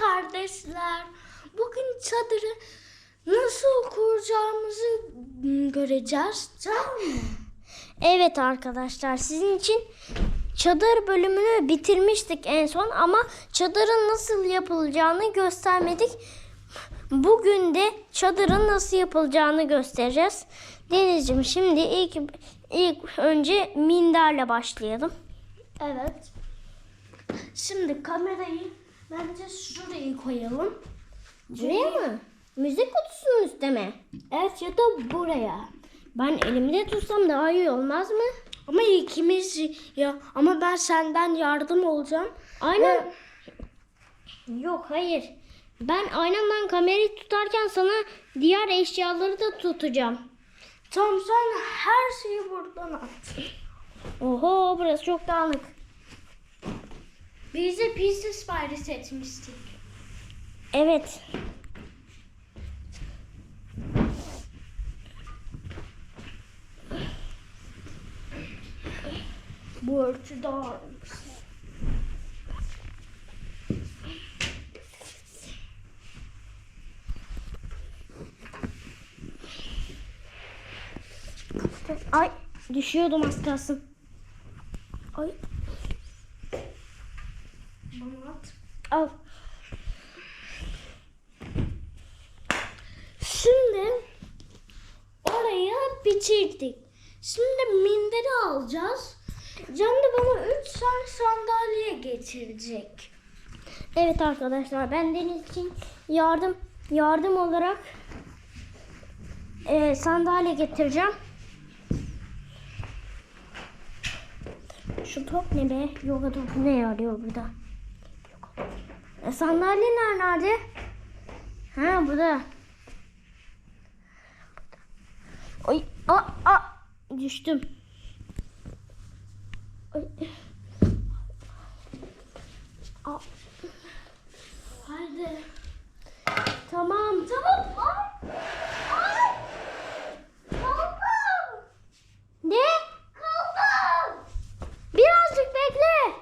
kardeşler. Bugün çadırı nasıl kuracağımızı göreceğiz. Tamam mı? Evet arkadaşlar sizin için çadır bölümünü bitirmiştik en son ama çadırın nasıl yapılacağını göstermedik. Bugün de çadırın nasıl yapılacağını göstereceğiz. Denizciğim şimdi ilk ilk önce minderle başlayalım. Evet. Şimdi kamerayı bence şuraya koyalım. Buraya mı? Müzik kutusunun mi? Evet ya da buraya. Ben elimde tutsam daha iyi olmaz mı? Ama ikimiz ya ama ben senden yardım olacağım. Aynen. Yok hayır. Ben aynamdan kamerayı tutarken sana diğer eşyaları da tutacağım. Tamam sen her şeyi buradan at. Oho burası çok dağınık. Biz de pizza sipariş etmiştik. Evet. Bu örtü daha Ay düşüyordum az kalsın. Ay Bana at. al. Şimdi oraya bitirdik. Şimdi minderi alacağız. Can da bana 3 tane sandalye getirecek. Evet arkadaşlar ben Deniz için yardım yardım olarak eee, sandalye getireceğim. Şu top ne be? Yoga topu ne yarıyor burada? E, sandalyeler nerede? Ha burada. Oy, a, a, düştüm. Haydi. tamam. Tamam. Kaldım. Ne? Kaldım. Birazcık bekle.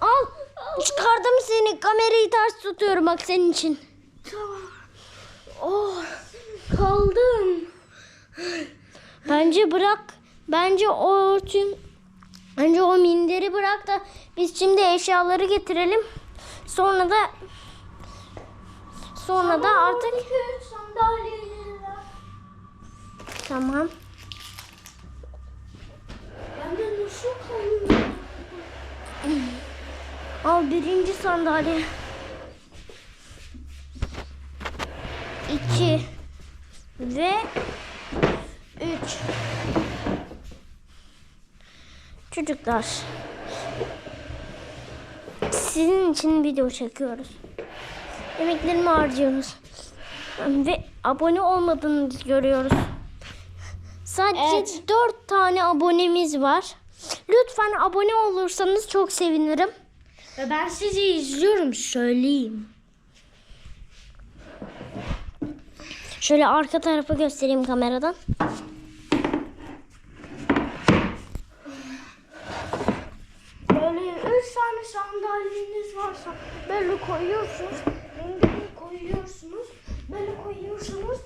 Al. Çıkardım seni. Kamerayı ters tutuyorum bak senin için. tamam. Oh. Kaldım. Bence bırak. Bence o örtün. Bence o minderi bırak da biz şimdi eşyaları getirelim. Sonra da sonra da artık tamam. Kaldım? Al birinci sandalye. İki ve üç. Çocuklar. Sizin için video çekiyoruz. Emeklerimi harcıyoruz. Ve abone olmadığınızı görüyoruz. Sadece Evet. dört tane abonemiz var. Lütfen abone olursanız çok sevinirim. Ve ben sizi izliyorum söyleyeyim. Şöyle arka tarafı göstereyim kameradan. Böyle üç tane sandalyeniz varsa böyle koyuyorsunuz. Rengini koyuyorsunuz. Böyle koyuyorsunuz.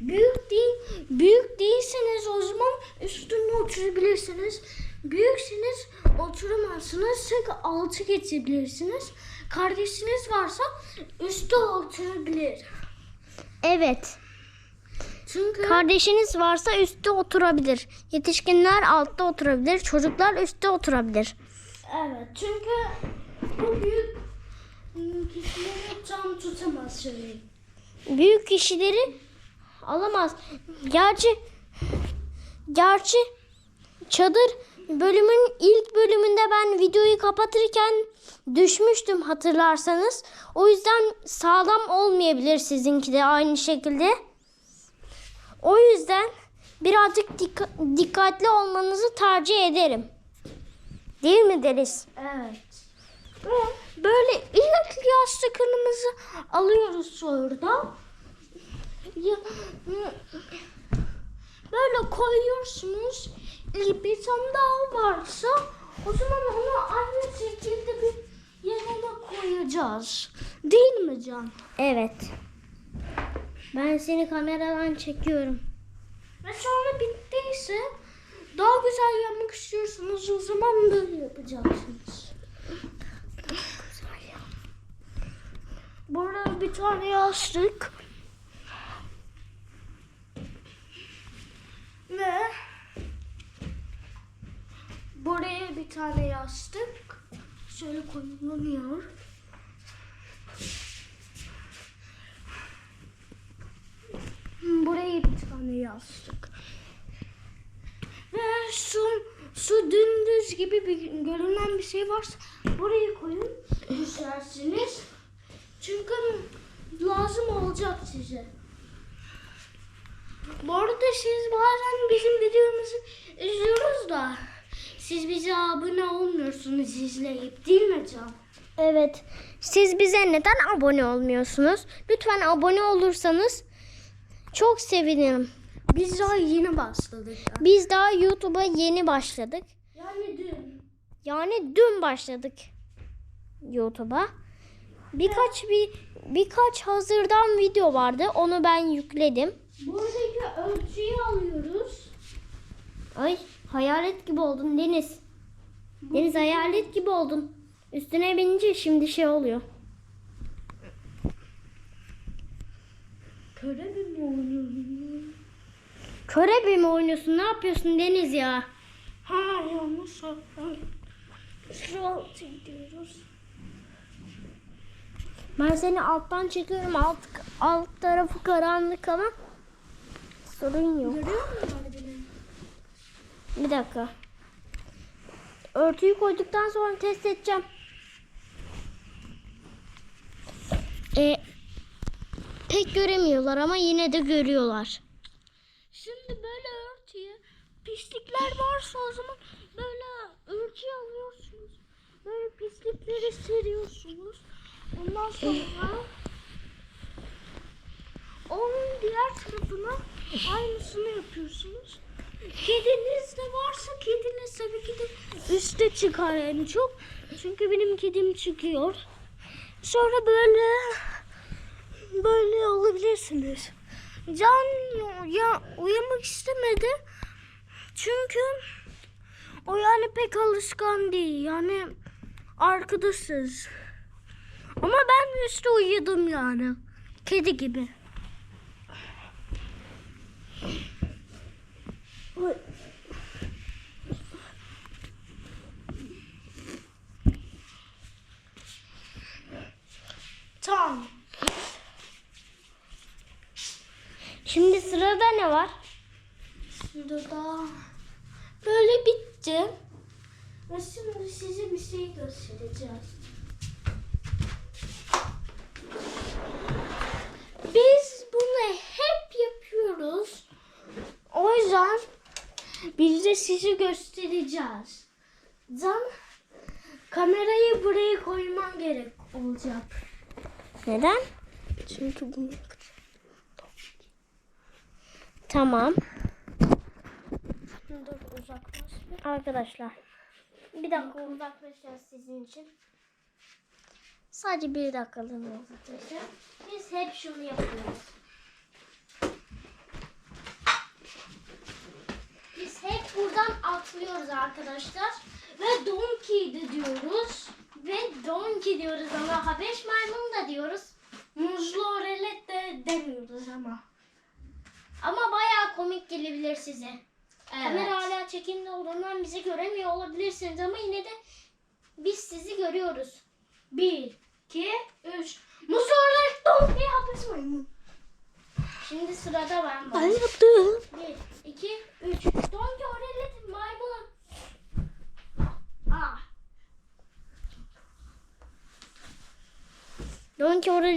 Büyük değil, büyük değilseniz o zaman üstünde oturabilirsiniz. Büyükseniz oturamazsınız. Tek altı geçebilirsiniz. Kardeşiniz varsa üstte oturabilir. Evet. Çünkü Kardeşiniz varsa üstte oturabilir. Yetişkinler altta oturabilir. Çocuklar üstte oturabilir. evet çünkü bu büyük kişileri tam tutamaz söyleyeyim. Büyük kişileri alamaz. Gerçi gerçi çadır bölümün ilk bölümünde ben videoyu kapatırken düşmüştüm hatırlarsanız. O yüzden sağlam olmayabilir sizinki de aynı şekilde. O yüzden birazcık dikka- dikkatli olmanızı tercih ederim. Değil mi Deniz? Evet. Böyle ilk yastıklarımızı alıyoruz sonra. Ya, böyle koyuyorsunuz. Bir tane daha varsa o zaman onu aynı şekilde bir yanına koyun. yapacağız. Değil mi Can? Evet. Ben seni kameradan çekiyorum. Ve sonra bittiyse daha güzel yapmak istiyorsanız o zaman böyle yapacaksınız. Burada bir tane yastık. Ve buraya bir tane yastık. Şöyle koyulanıyor. Buraya bir tane yastık. Ve su, su dümdüz gibi bir görünen bir şey varsa buraya koyun düşersiniz. Çünkü lazım olacak size. Bu arada siz bazen bizim videomuzu izliyoruz da siz bize abone olmuyorsunuz izleyip değil mi Can? Evet. Siz bize neden abone olmuyorsunuz? Lütfen abone olursanız çok sevinirim. Biz daha yeni başladık. ya. Biz daha YouTube'a yeni başladık. Yani dün. Yani dün başladık YouTube'a. Birkaç bir birkaç hazırdan video vardı. Onu ben yükledim. Buradaki ölçüyü alıyoruz. Ay hayalet gibi oldun Deniz. Deniz hayalet gibi oldun. Üstüne binince şimdi şey oluyor. Köre mi oynuyorsun? Körebe mi oynuyorsun? Ne yapıyorsun Deniz ya? Ha yanlış söyledim. Şu altı gidiyoruz. Ben seni alttan çekiyorum. Alt alt tarafı karanlık ama sorun yok. Görüyor musun beni? Bir dakika. Örtüyü koyduktan sonra test edeceğim. E, pek göremiyorlar ama yine de görüyorlar. Şimdi böyle örtüye pislikler varsa o zaman böyle örtüyü alıyorsunuz. Böyle pislikleri seriyorsunuz. Ondan sonra onun diğer tarafına aynısını yapıyorsunuz. Kediniz de varsa kediniz tabii ki de üste çıkar en çok. Çünkü benim kedim çıkıyor. Sonra böyle böyle olabilirsiniz. Can ya uyumak istemedi. Çünkü o yani pek alışkan değil. Yani arkadaşız. Ama ben üstte uyudum yani. Kedi gibi. Tamam. Şimdi sırada ne var? Şimdi da böyle bitti. Ve şimdi size bir şey göstereceğiz. Biz bunu hep yapıyoruz. Yüzden biz de sizi göstereceğiz. Can kamerayı buraya koyman gerek olacak. Neden? Çünkü bunu Tamam. Dur uzaklaş. Arkadaşlar. Bir dakika uzaklaşacağız sizin için. Sadece bir dakikalığına uzaklaşacağız. Biz hep şunu yapıyoruz. Biz hep atlıyoruz arkadaşlar. Ve donkey'di diyoruz. Ve donkey diyoruz ama habeş maymun da diyoruz. Muzlu orelet de demiyoruz ama. Ama bayağı komik gelebilir size. Kamera hala çekimde olduğundan bizi göremiyor olabilirsiniz ama yine de biz sizi görüyoruz. Bir, iki, üç. Muzlu orelet donkey hapis maymun. Şimdi sırada ben Ben var. yaptım. Bir, iki, üç. Donkey Aurelet maymun. Ah.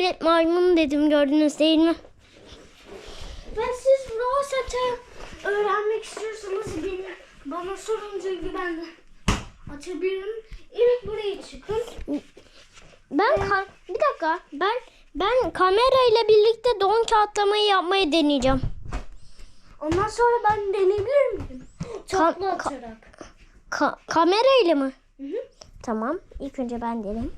Aurelet maymun dedim gördünüz değil mi? Ve siz Roset'i öğrenmek istiyorsanız beni bana sorun çünkü ben açabilirim. İlk buraya çıkın. Ben ka- bir dakika ben ben kamera ile birlikte donkey atlamayı yapmayı deneyeceğim. Ondan sonra ben deneyebilir miyim? Ka- Takla ka- atarak. Ka- kamera ile mi? Hı hı. Tamam. İlk önce ben deneyim.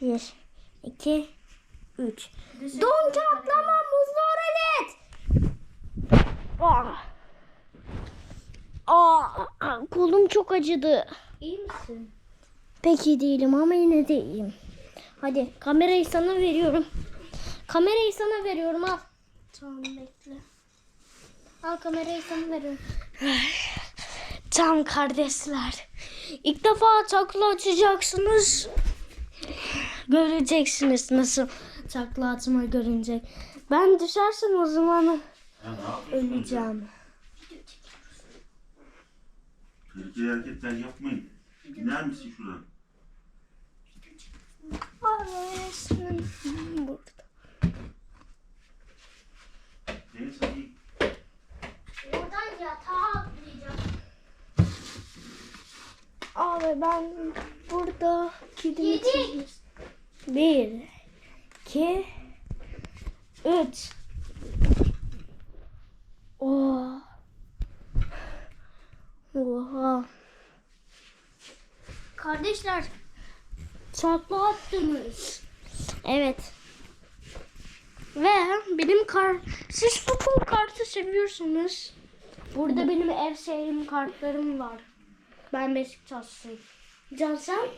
Bir, iki, üç. Don çatlama muzlu oralet. Ah. Aa, kolum çok acıdı. İyi misin? Pek iyi değilim ama yine de iyiyim. Hadi kamerayı sana veriyorum. Kamerayı sana veriyorum al. Tamam bekle. Al kamerayı sana veriyorum. Tamam kardeşler. İlk defa takla atacaksınız. Göreceksiniz nasıl takla atma görünecek. Ben düşersem o zaman öleceğim. Tehlikeli hareketler yapmayın. İner misin şuradan? Resmen burada. Deniz hadi. Ben burada kedimi Kedi. çizeceğim. Bir, iki, üç. Oha. Oha. Kardeşler. Takla attınız. Evet. Ve benim kar... Siz futbol kartı seviyorsunuz. Burada benim ev sevdiğim kartlarım var. Ben Beşiktaşlıyım. Can sen?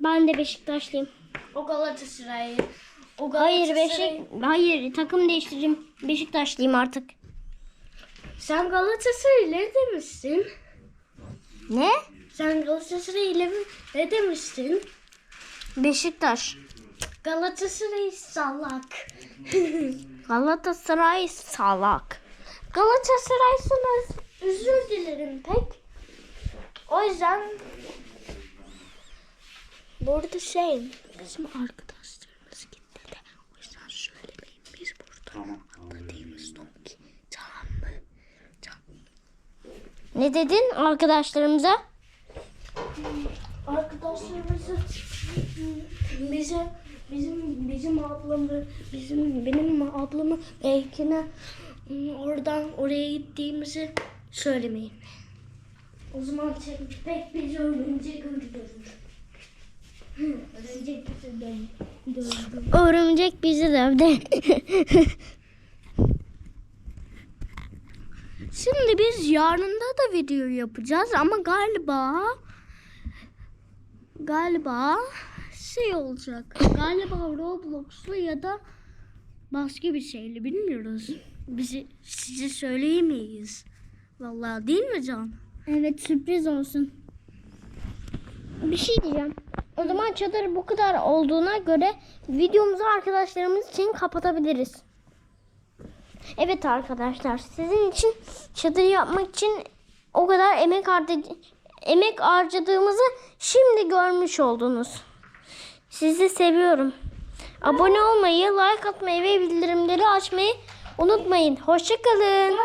Ben de Beşiktaşlıyım. O Galatasaray'ı. O Hayır Beşik hayır takım değiştireceğim. Beşiktaşlıyım artık. Sen Galatasaray ne demiştin? Ne? Sen Galatasaray ile mi- ne demiştin? Beşiktaş. Galatasaray salak. Galatasaray salak. Galatasaray'sınız. Özür dilerim pek. O yüzden burada şey bizim arkadaşlarımız gitti de o yüzden söylemeyin biz burada Tamam. tamam. değiliz Donki. Tamam mı? Tamam. Ne dedin arkadaşlarımıza? Arkadaşlarımızı bize bizim bizim ablamı bizim benim ablamı belkine oradan oraya gittiğimizi söylemeyin. O zaman pek bizi örümcek öldürür. Örümcek bizi dö- dövdü. Örümcek bizi dövdü. Şimdi biz yarında da video yapacağız ama galiba galiba şey olacak. Galiba Roblox'lu ya da başka bir şeyle bilmiyoruz. Bizi size söyleyemeyiz. Vallahi değil mi Can? Evet sürpriz olsun. Bir şey diyeceğim. O zaman çadır bu kadar olduğuna göre videomuzu arkadaşlarımız için kapatabiliriz. Evet arkadaşlar sizin için çadır yapmak için o kadar emek harcadı emek harcadığımızı şimdi görmüş oldunuz. Sizi seviyorum. Abone olmayı, like atmayı ve bildirimleri açmayı unutmayın. Hoşçakalın.